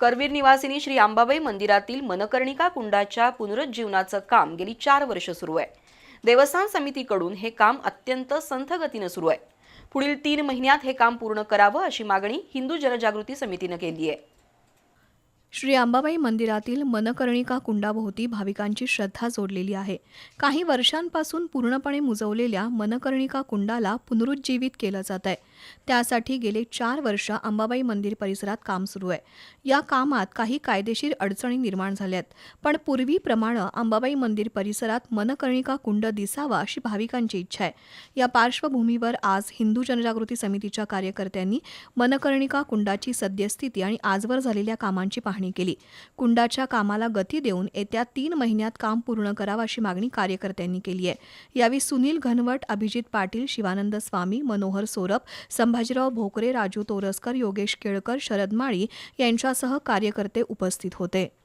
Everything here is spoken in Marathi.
करवीर निवासिनी श्री आंबाबाई मंदिरातील मनकर्णिका कुंडाच्या पुनरुज्जीवनाचं काम गेली चार वर्ष सुरू आहे. देवस्थान समितीकडून हे काम अत्यंत संथगतीनं सुरू आहे. पुढील तीन महिन्यात हे काम पूर्ण करावं अशी मागणी हिंदू जनजागृती समितीनं केली आहे. श्री अंबाबाई मंदिरातील मनकर्णिका कुंडाभोवती भाविकांची श्रद्धा जोडलेली आहे. काही वर्षांपासून पूर्णपणे मुजवलेल्या मनकर्णिका कुंडाला पुनरुज्जीवित केलं जात आहे. त्यासाठी गेले चार वर्ष अंबाबाई मंदिर परिसरात काम सुरू आहे. या कामात काही कायदेशीर अडचणी निर्माण झाल्यात. पण पूर्वीप्रमाणे अंबाबाई मंदिर परिसरात मनकर्णिका कुंड दिसावा अशी भाविकांची इच्छा आहे. या पार्श्वभूमीवर आज हिंदू जनजागृती समितीच्या कार्यकर्त्यांनी मनकर्णिका कुंडाची सद्यस्थिती आणि आजवर झालेल्या कामांची पाहणी केली. कुंडाच्या कामाला गती देऊन येत्या तीन महिन्यात काम पूर्ण करावं अशी मागणी कार्यकर्त्यांनी केली आहे. यावेळी सुनील घनवट अभिजित पाटील शिवानंद स्वामी मनोहर सोरप संभाजीराव भोकरे राजू तोरसकर योगेश केळकर शरद माळी यांच्यासह कार्यकर्ते उपस्थित होते.